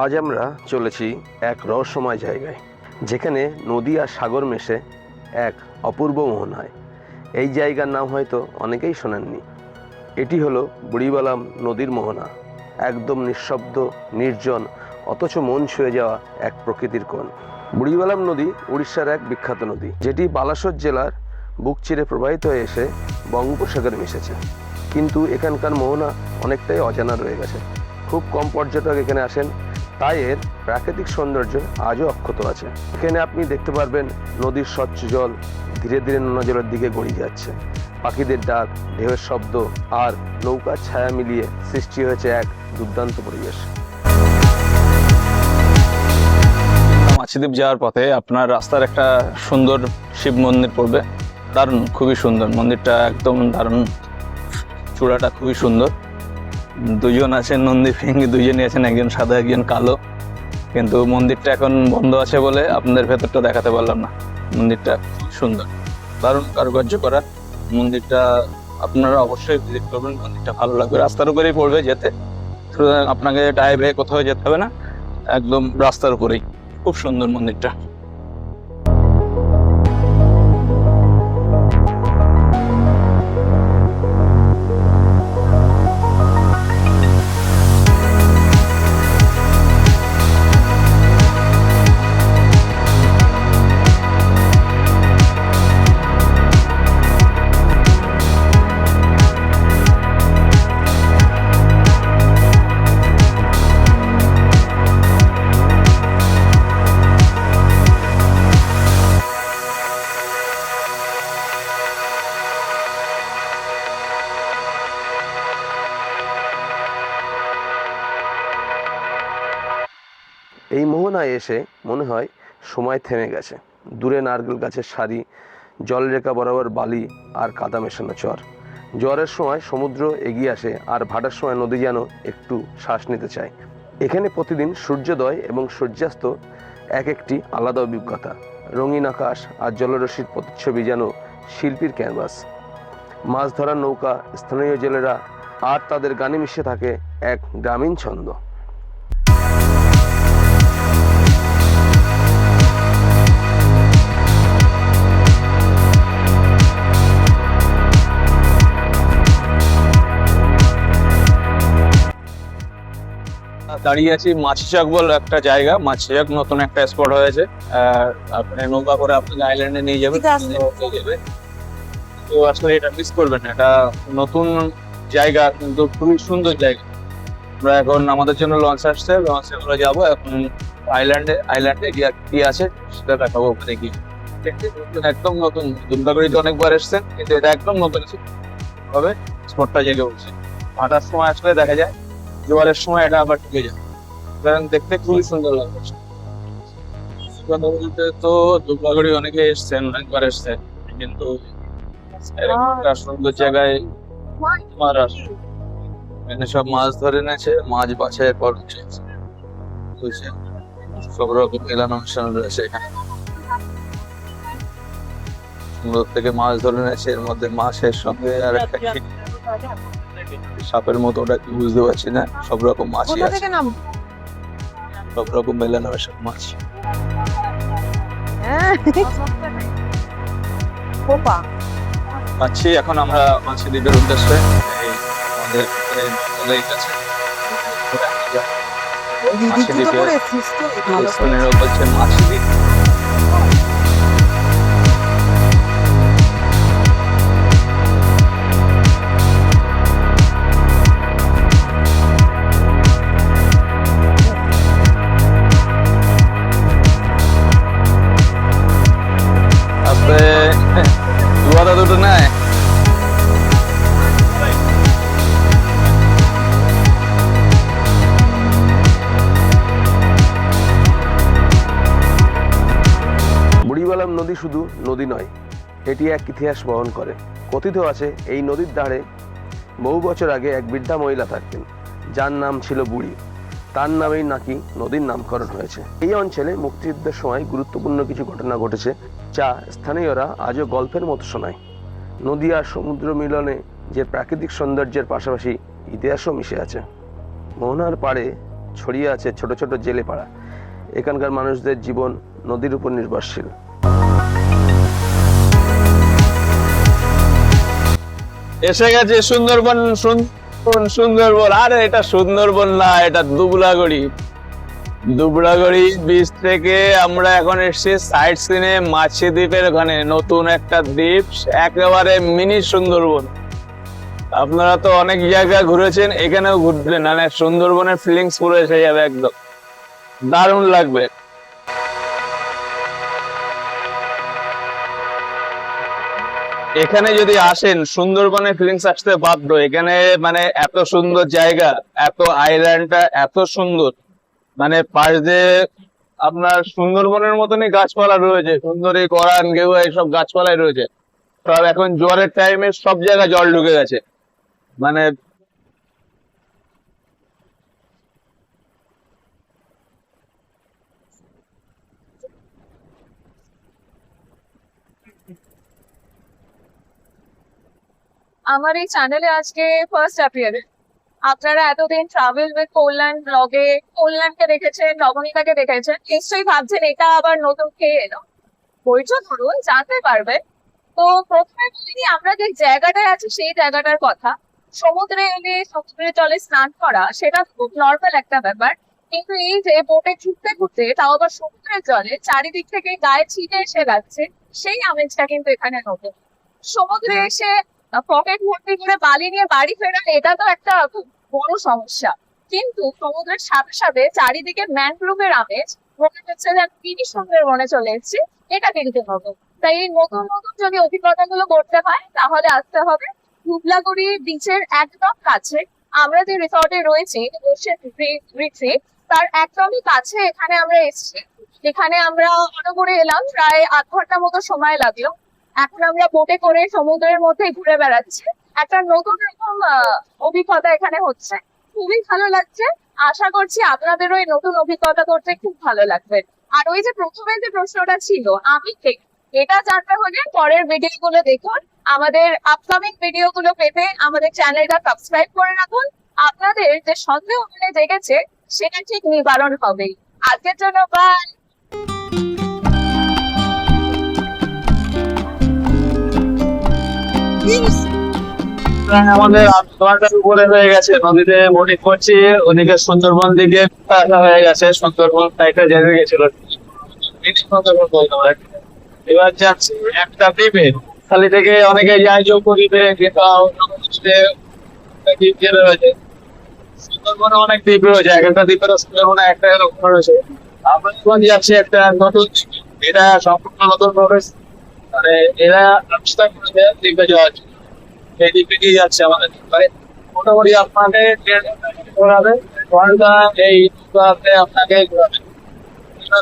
আজ আমরা চলেছি এক রহস্যময় জায়গায়, যেখানে নদী আর সাগর মেশে এক অপূর্ব মোহনায়। এই জায়গার নাম হয়তো অনেকেই শোনেননি। এটি হলো বুড়িবালাম নদীর মোহনা, একদম নিঃশব্দ, নির্জন, অথচ মন ছুঁয়ে যাওয়া এক প্রকৃতির কোণ। বুড়িবালাম নদী উড়িষ্যার এক বিখ্যাত নদী, যেটি বালাসোর জেলার বুক চিরে প্রবাহিত হয়ে এসে বঙ্গোপসাগরে মিশেছে। কিন্তু এখানকার মোহনা অনেকটাই অজানা রয়ে গেছে। খুব কম পর্যটক এখানে আসেন তাই এর প্রাকৃতিক সৌন্দর্য আজও অক্ষত আছে। এখানে আপনি দেখতে পারবেন নদীর স্বচ্ছ জল ধীরে ধীরে নোনা জলের দিকে গড়িয়ে যাচ্ছে। পাখিদের ডাক, ঢেউয়ের শব্দ আর নৌকার ছায়া মিলিয়ে সৃষ্টি হয়েছে এক দুর্দান্ত পরিবেশ। মাছিদ্বীপ যাওয়ার পথে আপনার রাস্তার একটা সুন্দর শিব মন্দির পড়বে। দারুণ, খুবই সুন্দর। মন্দিরটা একদম দারুণ। চূড়াটা খুবই সুন্দর। দুজন আছেন নন্দী ফিঙ্গি দুজনই আছেন একজন সাদা, একজন কালো। কিন্তু মন্দিরটা এখন বন্ধ আছে বলে আপনাদের ভেতরটা দেখাতে পারলাম না। মন্দিরটা সুন্দর, দারুণ কারুকার্য করা। মন্দিরটা আপনারা অবশ্যই ভিজিট করবেন, মন্দিরটা ভালো লাগবে। রাস্তার উপরেই পড়বে যেতে। সুতরাং আপনাকে টাইপে কোথাও যেতে হবে না। একদম রাস্তার উপরেই। খুব সুন্দর মন্দিরটা। এসে মনে হয় সময় থেমে গেছে। দূরে নারকেল গাছের সারি জলরেখা বরাবর বালি আর কাদা মেশানো চর। জ্বরের সময় সমুদ্র এগিয়ে আসে আর ভাটার সময় নদী যেন একটু শ্বাস নিতে চায়। এখানে প্রতিদিন সূর্যোদয় এবং সূর্যাস্ত এক একটি আলাদা অভিজ্ঞতা। রঙিন আকাশ আর জলরশ্মির প্রতিচ্ছবি যেন শিল্পীর ক্যানভাস। মাছ ধরার নৌকা, স্থানীয় জেলেরা আর তাদের গানে মিশে থাকে এক গ্রামীণ ছন্দ। দাঁড়িয়ে আছি মাছিচাক বলে একটা জায়গা মাছিচাক নতুন একটা স্পট হয়েছে। আপনি নৌকা করে আপনাকে আইল্যান্ডে নিয়ে যাবে। তো আসলে এটা মিস করবেন না এটা নতুন জায়গা কিন্তু খুবই সুন্দর জায়গা। আমরা এখন আমাদের জন্য লঞ্চ আসছে লঞ্চে আমরা যাব এখন আইল্যান্ডে আইল্যান্ডে গিয়ে কি আছে সেটা দেখাবো ওখানে গিয়ে। একদম নতুন। দুর্গাগুড়িতে অনেকবার এসছেন কিন্তু এটা একদম নতুন আছে তবে স্পটটা জেগে উঠছে। আটার সময় আসলে দেখা যায়। জোয়ারের সময় এটা আবার ঢুকে যায়। কারণ দেখতে খুবই সুন্দর লাগবে সুগন্ধ তো দুর্গাগুড়ি অনেকে এসছেন অনেকবার এসছেন কিন্তু সুন্দর জায়গায় তোমার এখানে সব মাছ ধরে এনেছে মাছ বাছাইয়ের পর বুঝছে সব রকম মেলান অনুষ্ঠান রয়েছে এখানে। সুন্দর থেকে মাছ ধরে এনেছে এর মধ্যে মাছের সঙ্গে আর একটা সাপের মতো ওটা কি বুঝতে পারছি না। সব রকম মাছই কোথা আছে। থেকে নাম? সব রকম মেলানো সব মাছ। হ্যাঁ। পাচ্ছি এখন আমরা মাছি দ্বীপের উদ্দেশ্যে। এই আমাদের লেক আছে মাছি দ্বীপে বলছে মাছি দ্বীপ নদী শুধু নদী নয়, এটি এক ইতিহাস বহন করে। কথিত আছে, এই নদীর ধারে বহু বছর আগে এক বৃদ্ধা মহিলা থাকতেন, যার নাম ছিল বুড়ি। তার নামেই নাকি নদীর নামকরণ হয়েছে। এই অঞ্চলে মুক্তিযুদ্ধের সময় গুরুত্বপূর্ণ কিছু ঘটনা ঘটেছে, যা স্থানীয়রা আজও গল্পের মতো শোনায়। নদী আর সমুদ্র মিলনে যে প্রাকৃতিক সৌন্দর্যের পাশাপাশি ইতিহাসও মিশে আছে। মোহনার পাড়ে ছড়িয়ে আছে ছোট ছোট জেলে পাড়া এখানকার মানুষদের জীবন নদীর উপর নির্ভরশীল। এসে গেছে সুন্দরবন সুন্দরবন সুন্দরবন। আরে, এটা সুন্দরবন না, এটা দুবলাগড়ি। দুবলাগড়ি বীচ থেকে আমরা এখন এসেছি সাইড সিনে মাছি দ্বীপের ওখানে, নতুন একটা দ্বীপ, একেবারে মিনি সুন্দরবন। আপনারা তো অনেক জায়গা ঘুরেছেন, এখানেও ঘুরবেন মানে সুন্দরবনের ফিলিংস পুরো এসে যাবে একদম। দারুণ লাগবে। এখানে যদি আসেন সুন্দরবনের ফিলিংস আসতে বাধ্য। এখানে মানে এত সুন্দর জায়গা, এত আইল্যান্ডটা এত সুন্দর। মানে পাশ দিয়ে আপনার সুন্দরবনের মতনই গাছপালা রয়েছে, সুন্দরী করান, গেরুয়া এইসব গাছপালাই রয়েছে। সব এখন জোয়ারের টাইমে সব জায়গায় জল ঢুকে গেছে। মানে আমার এই চ্যানেলে আজকে ফার্স্ট অ্যাপিয়ারেন্স আপনারা এতদিন ট্রাভেল উইথ কল্যাণ ব্লগে কল্যাণকে দেখেছেন নবনীতাকে দেখেছেন নিশ্চয়ই ভাবছেন এটা আবার নতুন কে এলো? ধৈর্য ধরুন জানতে পারবেন। তো প্রথমে বলিনি আমরা যে জায়গাটায় আছি সেই জায়গাটার কথা। সমুদ্রে এলে সমুদ্রের জলে স্নান করা সেটা খুব নর্মাল একটা ব্যাপার। কিন্তু এই যে বোটে ঘুরতে ঘুরতে তাও আবার সমুদ্রের জলে চারিদিক থেকে গায়ে ছিটে এসে যাচ্ছে সেই আমেজটা কিন্তু এখানে নতুন। সমুদ্রে এসে পকেট ভর্তি করে বালি নিয়ে বাড়ি ফেরা এটা তো একটা খুব বড় সমস্যা। কিন্তু সমুদ্রের সাথে সাথে চারিদিকে ম্যানগ্রোভের আমেজ মনে হচ্ছে যেন তিনি সুন্দরবনে চলে এসেছি। এটা কিন্তু নতুন। তাই এই নতুন নতুন যদি অভিজ্ঞতা গুলো করতে হয়, তাহলে আসতে হবে ধুবলাগুড়ি বিচের একদম কাছে। আমরা যে রিসর্টে রয়েছি তার একদমই কাছে এখানে আমরা এসেছি। এখানে আমরা অটো এলাম, প্রায় আধ ঘণ্টা মতো সময় লাগল। এখন আমরা বোটে করে সমুদ্রের মধ্যে ঘুরে বেড়াচ্ছি। একটা নতুন রকম অভিজ্ঞতা এখানে হচ্ছে। খুবই ভালো লাগছে। আশা করছি আপনাদেরও এই নতুন অভিজ্ঞতা করতে খুব ভালো লাগবে। আর ওই যে প্রথমে যে প্রশ্নটা ছিল, আমি এটা জানতে হলে পরের ভিডিও গুলো দেখুন। আমাদের আপকামিং ভিডিও গুলো পেতে আমাদের চ্যানেলটা সাবস্ক্রাইব করে রাখুন। আপনাদের যে সন্দেহ মনে জেগেছে, সেটা ঠিক নিবারণ হবেই আজকের জন্য বাই আমাদের আধ উপরে হয়ে গেছে। নদীতে করছি ওদিকে সুন্দরবন দিকে হয়ে গেছে। সুন্দরবন যেতে গেছিল। এবার যাচ্ছি একটা দ্বীপে। খালি থেকে অনেকে যায় যোগ দ্বীপে রয়েছে। সুন্দরবনে অনেক দ্বীপ রয়েছে। এক একটা দ্বীপের সুন্দরবনে একটা এরকম রয়েছে। আমরা যাচ্ছি একটা নতুন এটা সম্পূর্ণ নতুন প্রবেশ মানে এরা দ্বীপে যাওয়ার জন্য দ্বীপে দিয়ে যাচ্ছে আমাদের? মোটামুটি আপনাকে ঘোরাবে এই আপনাকে ঘোরাবে।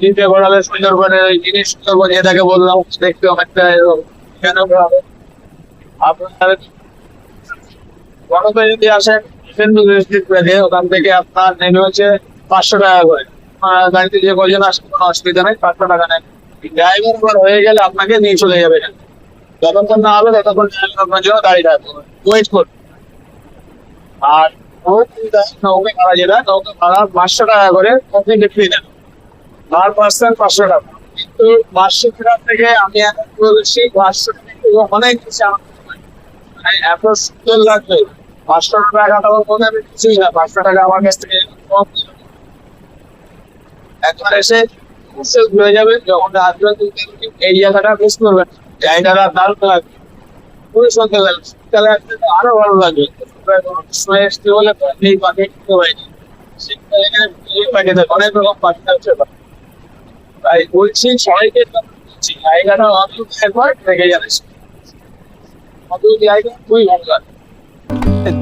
দ্বীপে ঘোরাবে সুন্দরবনের ওই জিনিস সুন্দরবন বললাম, দেখতে অনেকটা কেন ঘোরাবে? আপনার গণপে যদি আসেন, সেন্টু ওখান থেকে আপনার নেমে হচ্ছে পাঁচশো টাকা করে। গাড়িতে যে কজন আসে কোনো অসুবিধা নেই, পাঁচশো টাকা নেন ড্রাইভার একবার হয়ে গেলে আপনাকে নিয়ে চলে যাবে যতক্ষণ না হবে ততক্ষণ আপনার জন্য দাঁড়িয়ে থাকবে ওয়েট করবে আর নৌকে ভাড়া যেটা নৌকে ভাড়া পাঁচশো টাকা করে কমপ্লিট ফ্রি দেন পার পার্সন পাঁচশো টাকা। কিন্তু পাঁচশো টাকা থেকে আমি এখন বলছি টাকা অনেক আমার মনে এত সুন্দর লাগবে। পাঁচশো টাকা আমার মনে হবে কিছুই না, পাঁচশো টাকা আমার কাছ থেকে একবার এসে ঘুরে যাবে, যখন আসবেন এই জায়গাটা মিস জায়গাটা দারুণ শীতকালে আরও ভালো লাগবে। সময় এসতে হলে এই পাখি থাকছে তাই বলছি, সবাইকে জায়গাটা অদ্ভুত জায়গা, খুবই ভালো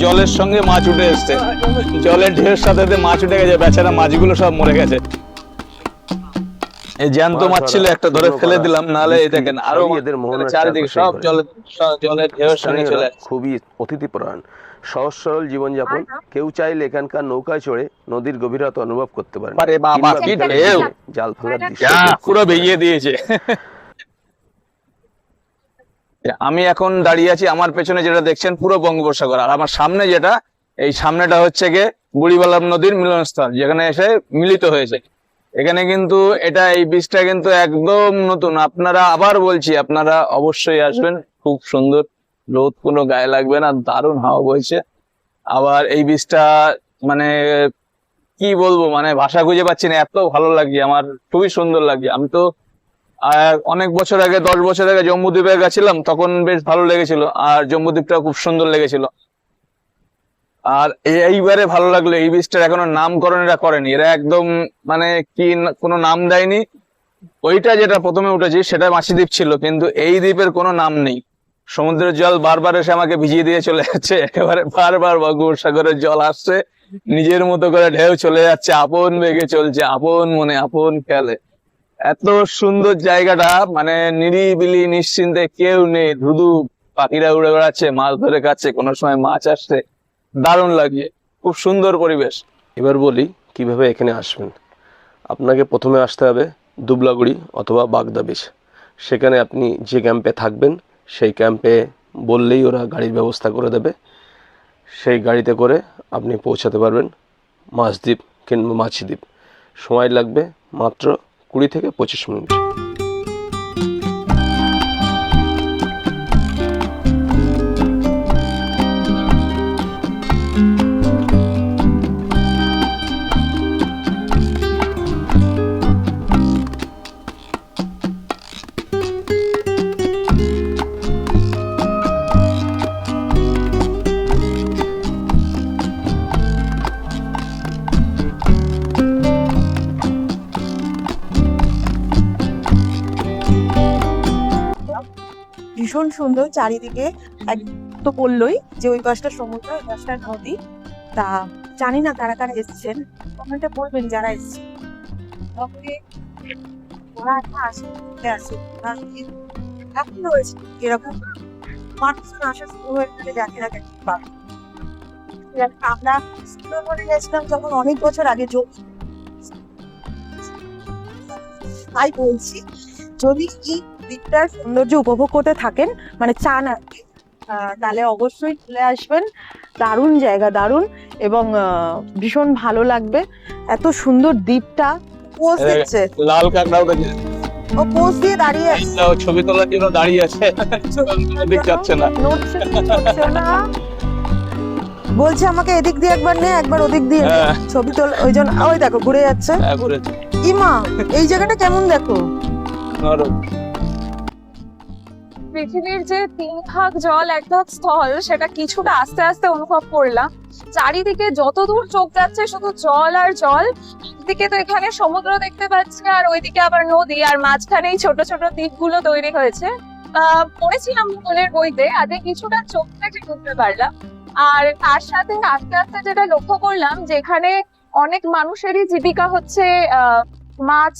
জলের সঙ্গে মাছ উঠে এসছে। জলের সাথে সাথে মাছ উঠে গেছে, বেচারা মাছগুলো সব মরে গেছে। এই জ্যান্ত মাছ ছিল একটা ধরে ফেলে দিলাম নাহলে এই দেখেন আরও এদের মোহনার চারিদিকে সব। জলের সব সঙ্গে চলে। খুবই অতিথিপরায়ণ সহজ সরল জীবনযাপন। কেউ চাইলে এখানকার নৌকায় চড়ে নদীর গভীরতা অনুভব করতে পারেন। আরে বাবা, কি ঢেউ! জাল ফেলার দৃশ্য পুরো ভেঙে দিয়েছে। আমি এখন দাঁড়িয়ে আছি আমার পেছনে যেটা দেখছেন পুরো বঙ্গোপসাগর। আর আমার সামনে যেটা এই সামনেটা হচ্ছে গিয়ে বুড়িবালাম নদীর মিলনস্থল যেখানে এসে মিলিত হয়েছে। এখানে কিন্তু এটা এই বীজটা কিন্তু একদম নতুন। আপনারা আবার বলছি, আপনারা অবশ্যই আসবেন। খুব সুন্দর রোদ কোনো গায়ে লাগবে না, দারুণ হাওয়া বইছে। আবার এই বীজটা মানে কি বলব মানে ভাষা খুঁজে পাচ্ছি না, এত ভালো লাগছে, আমার খুবই সুন্দর লাগছে। আমি তো অনেক বছর আগে, দশ বছর আগে জম্মুদ্বীপে গেছিলাম, তখন বেশ ভালো লেগেছিল, আর জম্মুদ্বীপটা খুব সুন্দর লেগেছিল। আর এই- এইবারে ভালো লাগল, এই বীজটার এখনও নামকরণ এরা করেনি। এরা একদম মানে কি কোনো নাম দেয়নি। ওইটা যেটা প্রথমে উঠেছে, সেটা মাছি দ্বীপ ছিল, কিন্তু এই দ্বীপের কোনো নাম নেই। সমুদ্রের জল বারবার এসে আমাকে ভিজিয়ে দিয়ে চলে যাচ্ছে, একেবারে বারবার বঙ্গোপসাগরের জল আসছে, নিজের মতো করে ঢেউ চলে যাচ্ছে, আপন বেগে চলছে, আপন মনে আপন খেলে এত সুন্দর জায়গাটা মানে নিরিবিলি, নিশ্চিন্তে কেউ নেই, ধুধু, পাখিরা উড়ে বেড়াচ্ছে, মাছ ধরে খাচ্ছে, কোনো সময় মাছ আসছে। দারুণ লাগে, খুব সুন্দর পরিবেশ। এবার বলি কীভাবে এখানে আসবেন। আপনাকে প্রথমে আসতে হবে দুবলাগুড়ি অথবা বাগদা বিচ সেখানে আপনি যে ক্যাম্পে থাকবেন, সেই ক্যাম্পে বললেই ওরা গাড়ির ব্যবস্থা করে দেবে। সেই গাড়িতে করে আপনি পৌঁছাতে পারবেন মাছদ্বীপ কিংবা মাছিদ্বীপ। সময় লাগবে মাত্র কুড়ি থেকে পঁচিশ মিনিট। ভীষণ সুন্দর চারিদিকে এক তো বললোই যে ওই পাশটা সমুদ্র ওই পাশটা নদী। তা জানি না কারা কারা এসেছেন, কমেন্টে বলবেন যারা এসেছেন। ওরা একটা এখন এরকম মানুষজন আসা শুরু হয়ে না আমরা গেছিলাম অনেক বছর আগে তাই বলছি, যদি এই দ্বীপটার সৌন্দর্য উপভোগ করতে থাকেন মানে চান আর কি। তাহলে অবশ্যই চলে আসবেন। দারুণ জায়গা দারুণ এবং ভীষণ ভালো লাগবে। এত সুন্দর দ্বীপটা পোজ দিচ্ছে। লাল কাঁকড়াও দেখে ও পোজ দিয়ে দাঁড়িয়ে আছে। ছবি তোলার জন্য দাঁড়িয়ে আছে। এদিক যাচ্ছে না। বলছে আমাকে এদিক দিয়ে একবার নে একবার ওদিক দিয়ে হ্যাঁ। ছবি তোল ওই জন্য ওই দেখো ঘুরে যাচ্ছে। হ্যাঁ। ইমা এই জায়গাটা কেমন দেখো? নরম। পৃথিবীর যে তিন ভাগ জল এক ভাগ স্থল সেটা কিছুটা আস্তে আস্তে অনুভব করলাম। চারিদিকে যত দূর চোখ যাচ্ছে শুধু জল আর জল। একদিকে তো এখানে সমুদ্র দেখতে পাচ্ছি আর ওইদিকে আবার নদী আর মাঝখানেই ছোট ছোট দ্বীপগুলো তৈরি হয়েছে। আহ, পড়েছিলাম ভূগোলের বইতে আজকে কিছুটা চোখ থেকে বুঝতে পারলাম। আর তার সাথে আস্তে আস্তে যেটা লক্ষ্য করলাম যেখানে অনেক মানুষেরই জীবিকা হচ্ছে মাছ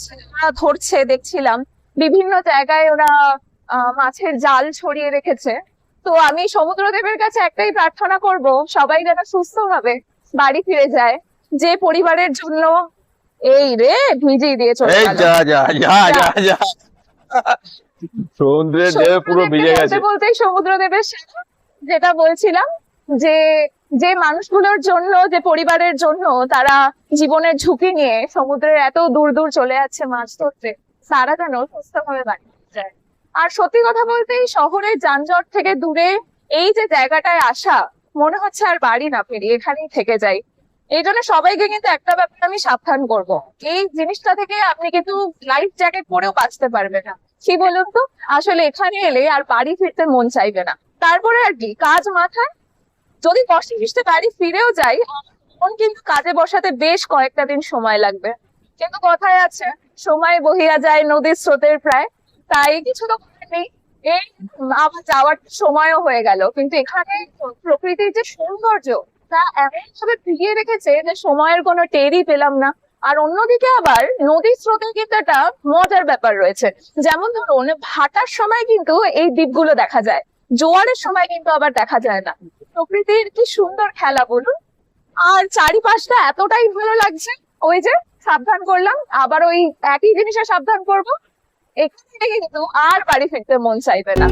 ধরছে দেখছিলাম। বিভিন্ন জায়গায় ওরা মাছের জাল ছড়িয়ে রেখেছে। তো আমি সমুদ্রদেবের কাছে একটাই প্রার্থনা করব সবাই যেন সুস্থভাবে বাড়ি ফিরে যায়। যে পরিবারের জন্য এই রে ভিজিয়ে দিয়ে চলে যা যা যা যা। যা সমুদ্রের ঢেউ পুরো ভিজে গেছে। বলতে বলতেই সমুদ্রদেবের যেটা বলছিলাম যে যে মানুষগুলোর জন্য যে পরিবারের জন্য তারা জীবনের ঝুঁকি নিয়ে সমুদ্রের এত দূর দূর চলে যাচ্ছে মাছ ধরতে তারা যেন সুস্থভাবে বাড়ি আর সত্যি কথা বলতে এই শহরের যানজট থেকে দূরে এই যে জায়গাটায় আসা, মনে হচ্ছে আর বাড়ি না ফিরি এখানেই থেকে যাই। এই জন্য সবাইকে কিন্তু একটা ব্যাপার আমি সাবধান করব। এই জিনিসটা থেকে আপনি কিন্তু লাইফ জ্যাকেট পরেও বাঁচতে পারবে না। কি বলুন তো? আসলে এখানে এলে আর বাড়ি ফিরতে মন চাইবে না। তারপরে আর কি, কাজ মাথায়। যদি কষ্টে কষ্টে বাড়ি ফিরেও যাই, তখন কিন্তু কাজে বসাতে বেশ কয়েকটা দিন সময় লাগবে। কিন্তু কথায় আছে, সময় বহিয়া যায় নদীর স্রোতের প্রায়। তাই কিছু তো নেই। এই আমার যাওয়ার সময়ও হয়ে গেল, কিন্তু এখানে প্রকৃতির যে সৌন্দর্য, তা এমন ভাবে ফিরিয়ে রেখেছে যে সময়ের কোনো টেরই পেলাম না। আর অন্যদিকে আবার নদীর স্রোতে কিন্তু একটা মজার ব্যাপার রয়েছে। যেমন ধরুন, ভাটার সময় কিন্তু এই দ্বীপগুলো দেখা যায়, জোয়ারের সময় কিন্তু আবার দেখা যায় না। প্রকৃতির কি সুন্দর খেলা বলুন। আর চারিপাশটা এতটাই ভালো লাগছে, ওই যে সাবধান করলাম, আবার ওই একই জিনিসে সাবধান করব। কিন্তু আর বাড়ি ফিরতে মন চাইবে না।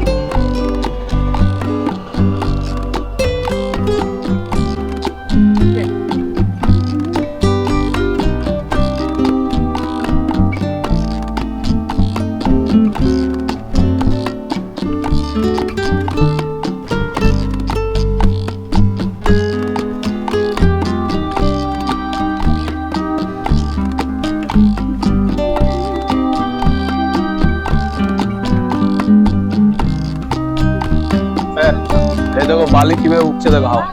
কীভাবে উঠছে দেখো হাওয়া।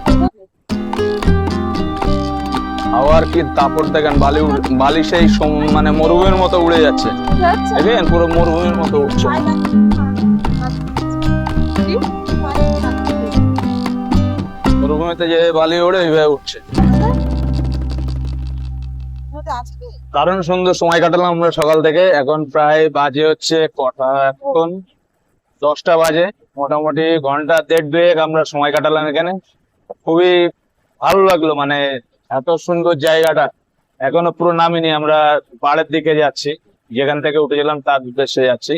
হাওয়ার কি তাপড় দেখেন বালি উড়ে- বালি সেই মানে মরুভূমির মতো উড়ে যাচ্ছে। দেখেন পুরো মরুভূমির মতো উঠছে মরুভূমিতে যে বালি ওড়ে ওইভাবে উঠছে দারুণ সুন্দর সময় কাটালাম আমরা সকাল থেকে। এখন প্রায় বাজে হচ্ছে কটা এখন? দশটা বাজে, মোটামুটি ঘণ্টা দেড় দুয়েক আমরা সময় কাটালাম এখানে। খুবই ভালো লাগল মানে এত সুন্দর জায়গাটা। এখনও পুরো নামিনি, আমরা পাহাড়ের দিকে যাচ্ছি। যেখান থেকে উঠে উঠেছিলাম তার উদ্দেশ্যে যাচ্ছি।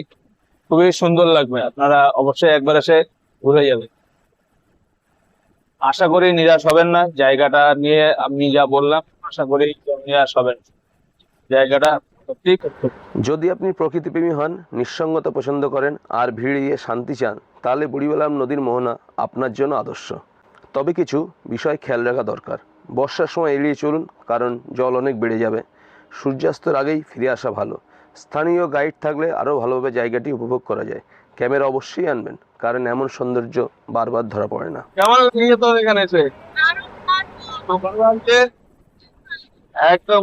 খুবই সুন্দর লাগবে, আপনারা অবশ্যই একবার এসে ঘুরে যাবেন। আশা করি নিরাশ হবেন না, জায়গাটা নিয়ে আমি যা বললাম, আশা করি নিরাশ হবেন। জায়গাটা। যদি আপনি প্রকৃতিপ্রেমী হন নিঃসঙ্গতা পছন্দ করেন আর ভিড় দিয়ে শান্তি চান তাহলে বুড়িবেলাম নদীর মোহনা আপনার জন্য আদর্শ। তবে কিছু বিষয় খেয়াল রাখা দরকার। বর্ষার সময় এড়িয়ে চলুন কারণ জল অনেক বেড়ে যাবে। সূর্যাস্তের আগেই ফিরে আসা ভালো। স্থানীয় গাইড থাকলে আরও ভালোভাবে জায়গাটি উপভোগ করা যায়। ক্যামেরা অবশ্যই আনবেন কারণ এমন সৌন্দর্য বারবার ধরা পড়ে না। তো এখানে। একদম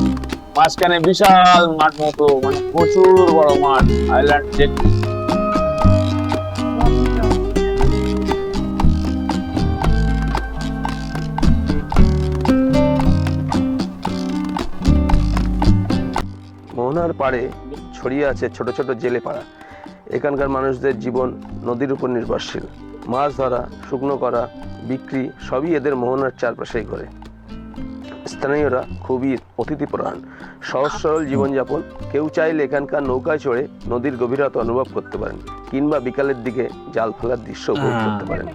মাঝখানে বিশাল মাঠ মতো মানে প্রচুর বড় মাঠ আইল্যান্ড মোহনার পাড়ে ছড়িয়ে আছে ছোট ছোট জেলে পাড়া এখানকার মানুষদের জীবন নদীর উপর নির্ভরশীল। মাছ ধরা, শুকনো করা, বিক্রি সবই এদের মোহনার চারপাশেই করে স্থানীয়রা খুবই অতিথিপরায়ণ সহজ সরল জীবনযাপন কেউ চাইলে এখানকার নৌকায় চড়ে নদীর গভীরতা অনুভব করতে পারেন কিংবা বিকালের দিকে জাল ফেলার দৃশ্য উপভোগ করতে পারেন।